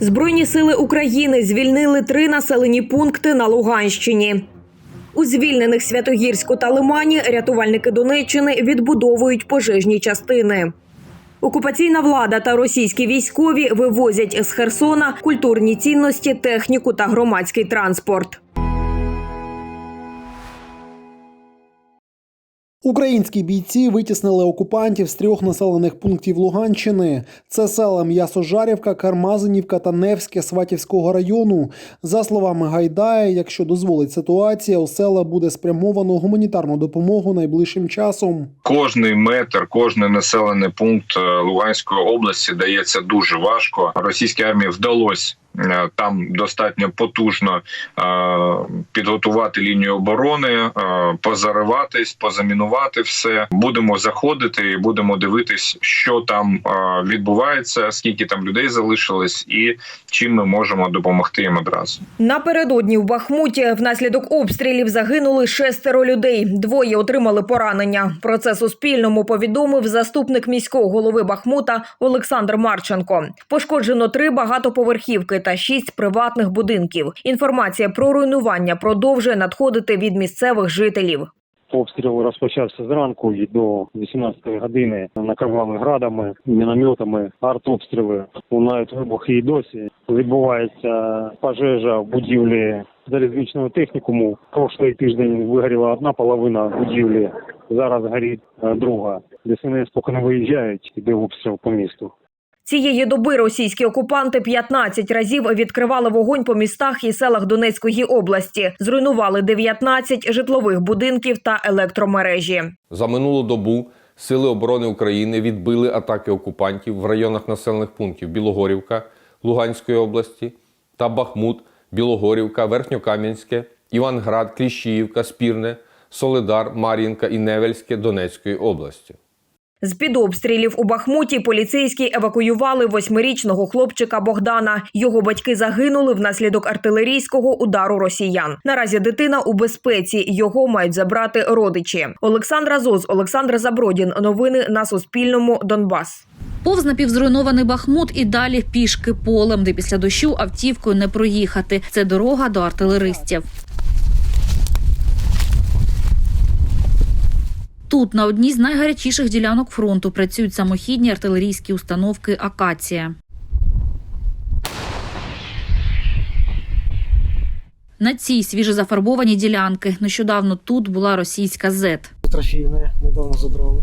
Збройні сили України звільнили три населені пункти на Луганщині. У звільнених Святогірську та Лимані рятувальники Донеччини відбудовують пожежні частини. Окупаційна влада та російські військові вивозять з Херсона культурні цінності, техніку та громадський транспорт. Українські бійці витіснили окупантів з трьох населених пунктів Луганщини. Це села М'ясожарівка, Кармазинівка та Невське Сватівського району. За словами Гайдая, якщо дозволить ситуація, у села буде спрямовано гуманітарну допомогу найближчим часом. Кожний метр, кожний населений пункт е, Луганської області дається дуже важко. Російській армії вдалося там достатньо потужно е, підготувати лінію оборони, е, позариватись, позамінувати все. Будемо заходити і будемо дивитись, що там е, відбувається, скільки там людей залишилось, і чим ми можемо допомогти їм одразу. Напередодні в Бахмуті внаслідок обстрілів загинули шестеро людей. Двоє отримали поранення. Про це Суспільному повідомив заступник міського голови Бахмута Олександр Марченко. Пошкоджено три багатоповерхівки та шість приватних будинків. Інформація про руйнування продовжує надходити від місцевих жителів. Обстріл розпочався зранку і до 18 години накривали градами, мінометами, артобстріли. Лунають вибухи і досі. Відбувається пожежа в будівлі залізничного технікуму. Прошлий тиждень вигоріла одна половина будівлі. Зараз горить е, друга. ДСНС поки не виїжджають, іде обстріл по місту. Цієї доби російські окупанти 15 разів відкривали вогонь по містах і селах Донецької області. Зруйнували 19 житлових будинків та електромережі. За минулу добу Сили оборони України відбили атаки окупантів в районах населених пунктів Білогорівка Луганської області та Бахмут, Білогорівка, Верхньокам'янське, Іванград, Кліщіївка, Спірне, Солидар, Мар'їнка і Невельське Донецької області. З під обстрілів у Бахмуті поліцейські евакуювали восьмирічного хлопчика Богдана. Його батьки загинули внаслідок артилерійського удару росіян. Наразі дитина у безпеці. Його мають забрати родичі. Олександра Зоз, Олександр Забродін. Новини на Суспільному. Донбас. Повз напівзруйнований Бахмут і далі пішки полем, де після дощу автівкою не проїхати. Це дорога до артилеристів. Тут на одній з найгарячіших ділянок фронту працюють самохідні артилерійські установки Акація. На цій свіжозафарбовані ділянки нещодавно тут була російська ЗЕТ. Трофейне недавно забрали.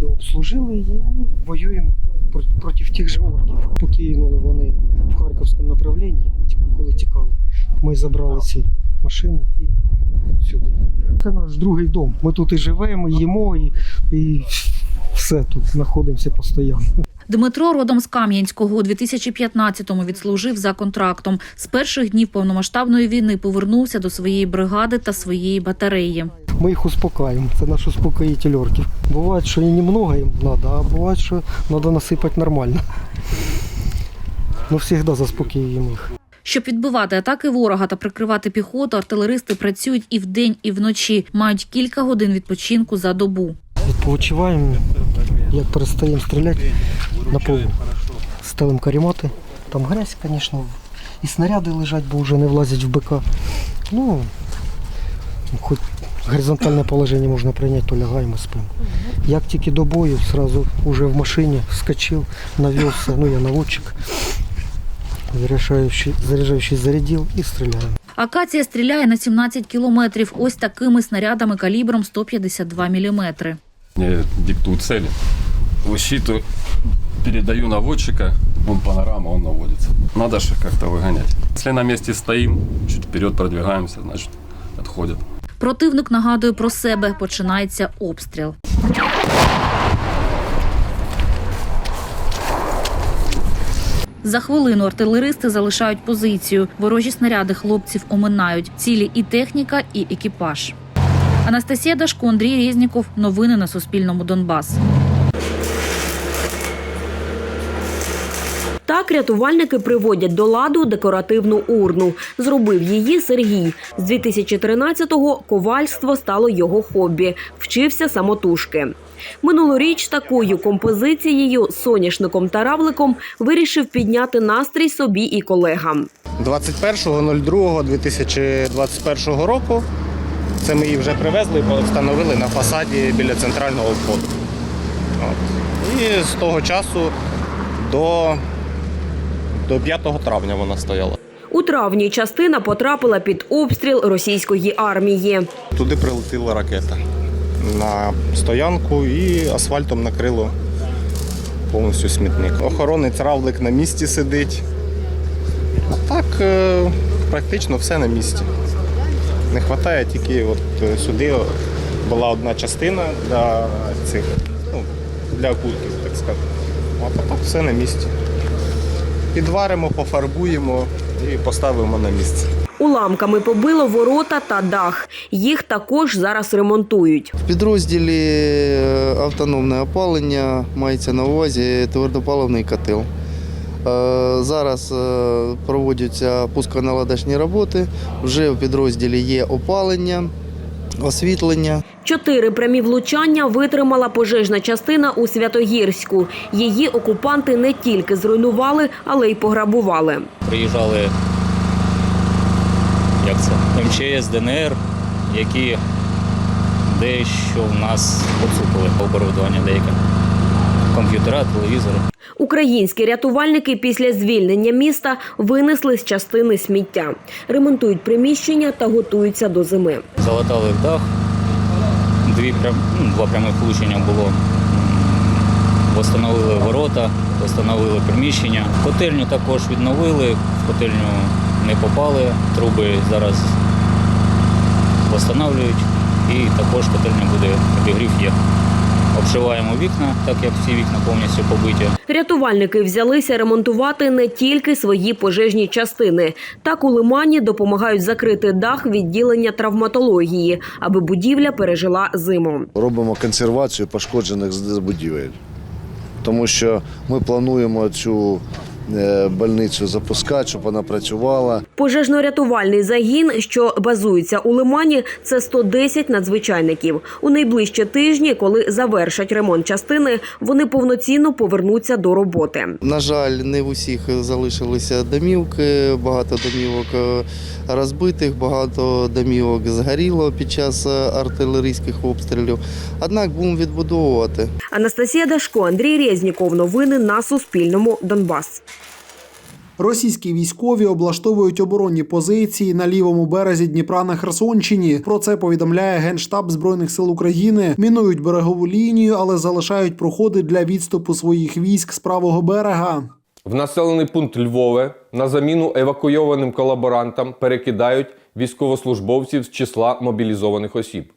І обслужили її і воюємо проти, тих же орків. Покинули вони в Харківському направлінні, коли тікали. Ми забрали ці машини і сюди. Це наш другий дом. Ми тут і живемо, і їмо, і, і все тут знаходимося постійно. Дмитро родом з Кам'янського у 2015-му відслужив за контрактом. З перших днів повномасштабної війни повернувся до своєї бригади та своєї батареї. Ми їх успокаиваем. Це наш успокоїтель орків. Буває, що і немного їм треба, а буває, що треба насипати нормально. Ну, завжди заспокоюємо їх. Щоб відбивати атаки ворога та прикривати піхоту, артилеристи працюють і вдень, і вночі. Мають кілька годин відпочинку за добу. Відпочиваємо, як перестаємо стріляти на полу. Ставимо каремати. Там грязь, звісно, і снаряди лежать, бо вже не влазять в БК. Ну, хоч горизонтальне положення можна прийняти, то лягаємо, спимо. Як тільки до бою, одразу вже в машині вскочив, навівся, ну я наводчик Заряджаючий, заряджаючий зарядив і стріляємо. Акація стріляє на 17 кілометрів ось такими снарядами калібром 152 міліметри. Мне диктуют цели. Высчитываю, передаю наводчика, он панорама, он наводится. Надо же как-то выгонять. Если на месте стоим, чуть вперед продвигаемся, значит, отходят. Противник нагадує про себе. Починається обстріл. За хвилину артилеристи залишають позицію. Ворожі снаряди хлопців оминають. Цілі і техніка, і екіпаж. Анастасія Дашко, Андрій Резніков. Новини на Суспільному Донбас. Так рятувальники приводять до ладу декоративну урну. Зробив її Сергій. З 2013-го ковальство стало його хобі. Вчився самотужки. Минулоріч такою композицією, соняшником та равликом вирішив підняти настрій собі і колегам. 21.02.2021 року. Це ми її вже привезли і встановили на фасаді біля центрального входу. От. І з того часу до, до 5 травня вона стояла. У травні частина потрапила під обстріл російської армії. Туди прилетіла ракета на стоянку і асфальтом накрило повністю смітник. Охоронець равлик на місці сидить. А так е, практично все на місці. Не вистачає тільки от е, сюди була одна частина для цих, ну, для окулків, так сказати. А так все на місці. Підваримо, пофарбуємо і поставимо на місце. Уламками побило ворота та дах. Їх також зараз ремонтують. В підрозділі е, автономне опалення мається на увазі твердопаливний котел. Е, Зараз е, проводяться пусконаладочні роботи. Вже в підрозділі є опалення, освітлення. Чотири прямі влучання витримала пожежна частина у Святогірську. Її окупанти не тільки зруйнували, але й пограбували. приїжджали МЧС, ДНР, які дещо в нас поцупили оборудовання деяке. Комп'ютера, телевізори. Українські рятувальники після звільнення міста винесли з частини сміття, ремонтують приміщення та готуються до зими. Залатали в дах, дві прям, ну, два прямих влучення було. Восстановили ворота, восстановили приміщення. Котельню також відновили, в котельню не попали, труби зараз встановлюють і також котельня буде обігрів є. Обшиваємо вікна, так як всі вікна повністю побиті. Рятувальники взялися ремонтувати не тільки свої пожежні частини. Так у Лимані допомагають закрити дах відділення травматології, аби будівля пережила зиму. робимо консервацію пошкоджених будівель. Тому що ми плануємо цю больницю запускати, щоб вона працювала. Пожежно-рятувальний загін, що базується у Лимані, це 110 надзвичайників. У найближчі тижні, коли завершать ремонт частини, вони повноцінно повернуться до роботи. На жаль, не в усіх залишилися домівки, багато домівок е, розбитих, багато домівок згоріло під час е, артилерійських обстрілів. Однак будемо відбудовувати. Анастасія Дашко, Андрій Резніков. Новини на Суспільному. Донбас. Російські військові облаштовують оборонні позиції на лівому березі Дніпра на Херсонщині. Про це повідомляє Генштаб Збройних сил України. Мінують берегову лінію, але залишають проходи для відступу своїх військ з правого берега. В населений пункт Львове на заміну евакуйованим колаборантам перекидають військовослужбовців з числа мобілізованих осіб.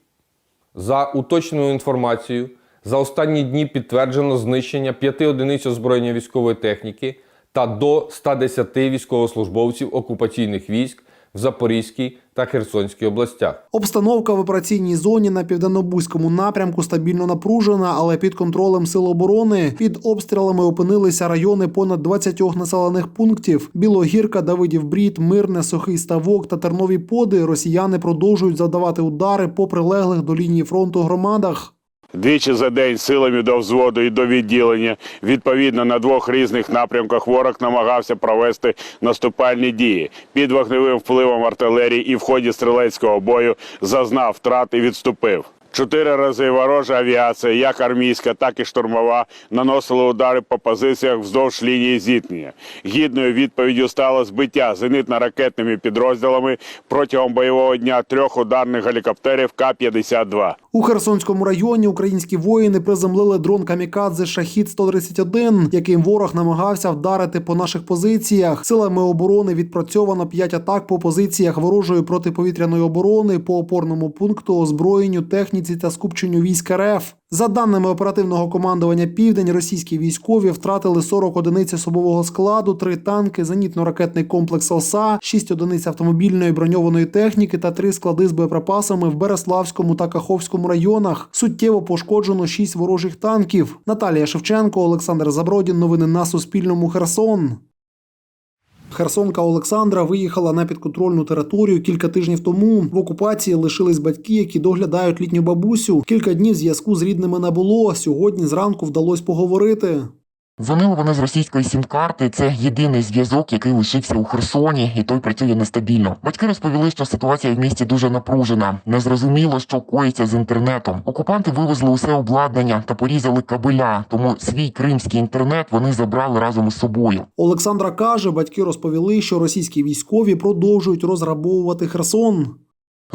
За уточненою інформацією, за останні дні підтверджено знищення п'яти одиниць озброєння військової техніки та до 110 військовослужбовців окупаційних військ в Запорізькій та Херсонській областях. Обстановка в операційній зоні на південнобузькому напрямку стабільно напружена, але під контролем сил оборони під обстрілами опинилися райони понад 20 населених пунктів: Білогірка, Давидів Брід, Мирне, Сухий Ставок та Тернові Поди. Росіяни продовжують завдавати удари по прилеглих до лінії фронту громадах. Двічі за день силами до взводу і до відділення, відповідно на двох різних напрямках, ворог намагався провести наступальні дії. Під вогневим впливом артилерії і в ході стрілецького бою зазнав втрат і відступив. Чотири рази ворожа авіація, як армійська, так і штурмова, наносили удари по позиціях вздовж лінії зіткнення. Гідною відповіддю стало збиття зенитно-ракетними підрозділами протягом бойового дня трьох ударних гелікоптерів К-52. У Херсонському районі українські воїни приземлили дрон камікадзе Шахід 131 яким ворог намагався вдарити по наших позиціях. Силами оборони відпрацьовано 5 атак по позиціях ворожої протиповітряної оборони по опорному пункту, озброєнню, техніці та скупченню військ РФ. За даними оперативного командування Південь, російські військові втратили 40 одиниць особового складу, 3 танки, зенітно-ракетний комплекс ОСА, 6 одиниць автомобільної броньованої техніки та 3 склади з боєприпасами в Береславському та Каховському районах. Суттєво пошкоджено 6 ворожих танків. Наталія Шевченко, Олександр Забродін. Новини на Суспільному. Херсон. Херсонка Олександра виїхала на підконтрольну територію кілька тижнів тому. В окупації лишились батьки, які доглядають літню бабусю. Кілька днів зв'язку з рідними не було. Сьогодні зранку вдалося поговорити. Дзвонили вони з російської сім-карти. Це єдиний зв'язок, який лишився у Херсоні, і той працює нестабільно. Батьки розповіли, що ситуація в місті дуже напружена. Незрозуміло, що коїться з інтернетом. Окупанти вивезли усе обладнання та порізали кабеля, тому свій кримський інтернет вони забрали разом із собою. Олександра каже, батьки розповіли, що російські військові продовжують розграбовувати Херсон.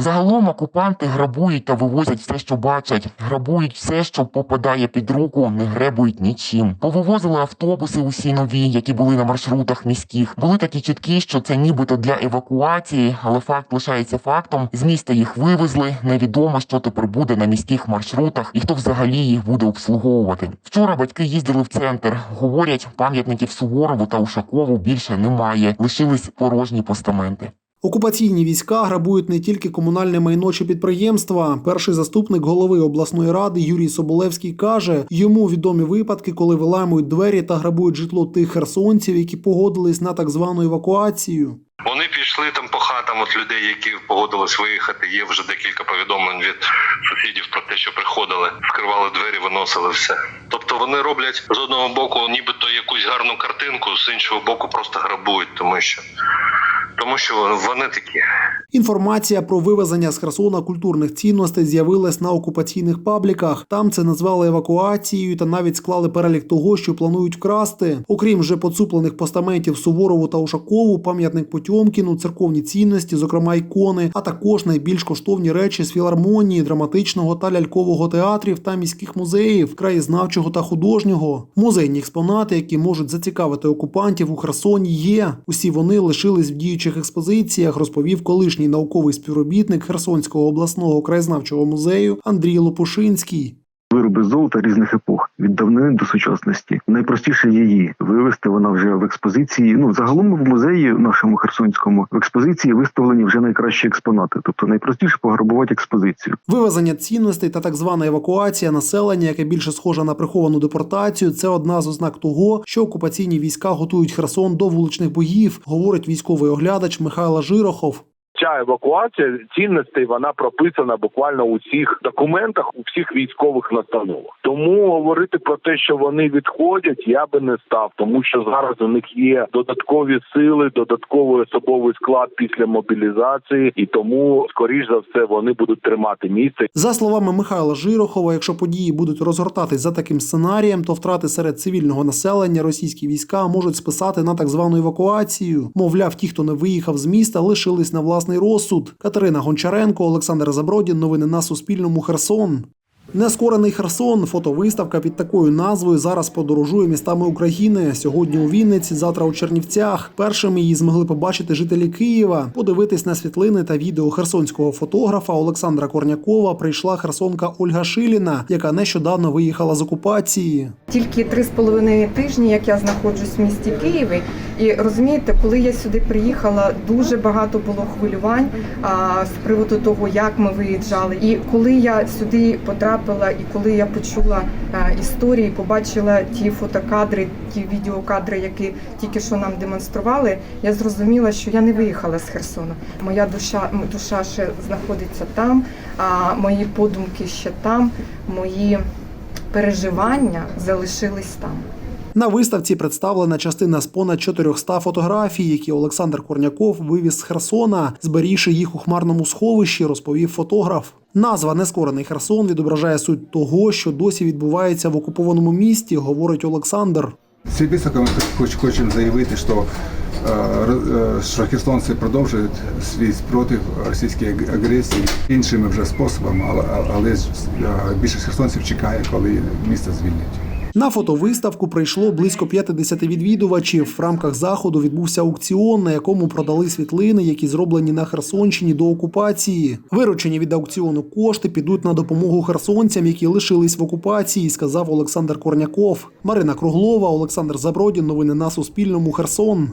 Загалом окупанти грабують та вивозять все, що бачать. Грабують все, що попадає під руку, не гребують нічим. Повивозили автобуси усі нові, які були на маршрутах міських. Були такі чіткі, що це нібито для евакуації, але факт лишається фактом. З міста їх вивезли. Невідомо, що тепер буде на міських маршрутах і хто взагалі їх буде обслуговувати. Вчора батьки їздили в центр. Говорять, пам'ятників Суворову та Ушакову більше немає. Лишились порожні постаменти. Окупаційні війська грабують не тільки комунальне майно чи підприємства. Перший заступник голови обласної ради Юрій Соболевський каже, йому відомі випадки, коли виламують двері та грабують житло тих херсонців, які погодились на так звану евакуацію. Вони пішли там по хатам от людей, які погодились виїхати. Є вже декілька повідомлень від сусідів про те, що приходили, вкривали двері, виносили все. Тобто вони роблять з одного боку, нібито якусь гарну картинку, з іншого боку, просто грабують, тому що тому що вони такі. Інформація про вивезення з Херсона культурних цінностей з'явилась на окупаційних пабліках. Там це назвали евакуацією та навіть склали перелік того, що планують вкрасти. Окрім вже поцуплених постаментів Суворову та Ушакову, пам'ятник Потьомкіну, церковні цінності, зокрема ікони, а також найбільш коштовні речі з філармонії, драматичного та лялькового театрів та міських музеїв, краєзнавчого та художнього. Музейні експонати, які можуть зацікавити окупантів у Херсоні, є. Усі вони лишились в діючих експозиціях, розповів колишній науковий співробітник Херсонського обласного краєзнавчого музею Андрій Лопушинський. Вироби золота різних епох від давнини до сучасності. Найпростіше її вивести. Вона вже в експозиції. Ну загалом в музеї нашому херсонському в експозиції виставлені вже найкращі експонати. Тобто найпростіше пограбувати експозицію. Вивезення цінностей та так звана евакуація населення, яке більше схоже на приховану депортацію, це одна з ознак того, що окупаційні війська готують Херсон до вуличних боїв, говорить військовий оглядач Михайло Жирохов. Ця евакуація цінностей вона прописана буквально у всіх документах, у всіх військових настановах. Тому говорити про те, що вони відходять, я би не став, тому що зараз у них є додаткові сили, додатковий особовий склад після мобілізації, і тому, скоріш за все, вони будуть тримати місце. За словами Михайла Жирохова, якщо події будуть розгортатись за таким сценарієм, то втрати серед цивільного населення російські війська можуть списати на так звану евакуацію. Мовляв, ті, хто не виїхав з міста, лишились на власний розсуд. Катерина Гончаренко, Олександр Забродін. Новини на Суспільному. Херсон. Нескорений Херсон. Фотовиставка під такою назвою зараз подорожує містами України. Сьогодні у Вінниці, завтра у Чернівцях. Першими її змогли побачити жителі Києва. Подивитись на світлини та відео херсонського фотографа Олександра Корнякова прийшла херсонка Ольга Шиліна, яка нещодавно виїхала з окупації. Тільки три з половиною тижні, як я знаходжусь в місті Києві, і розумієте, коли я сюди приїхала, дуже багато було хвилювань а, з приводу того, як ми виїжджали. І коли я сюди потрапила, і коли я почула а, історії, побачила ті фотокадри, ті відеокадри, які тільки що нам демонстрували, я зрозуміла, що я не виїхала з Херсона. Моя душа душа ще знаходиться там, а мої подумки ще там, мої переживання залишились там. На виставці представлена частина з понад 400 фотографій, які Олександр Корняков вивіз з Херсона, зберігши їх у хмарному сховищі, розповів фотограф. Назва Нескорений Херсон відображає суть того, що досі відбувається в окупованому місті, говорить Олександр. Ці виставкою ми хоч хочемо заявити, що, е, е, що херсонці продовжують свій спротив російській агресії іншими вже способами, але, але е, більшість херсонців чекає, коли місто звільнять. На фотовиставку прийшло близько 50 відвідувачів. В рамках заходу відбувся аукціон, на якому продали світлини, які зроблені на Херсонщині до окупації. Виручені від аукціону кошти підуть на допомогу херсонцям, які лишились в окупації, сказав Олександр Корняков. Марина Круглова, Олександр Забродін. Новини на Суспільному. Херсон.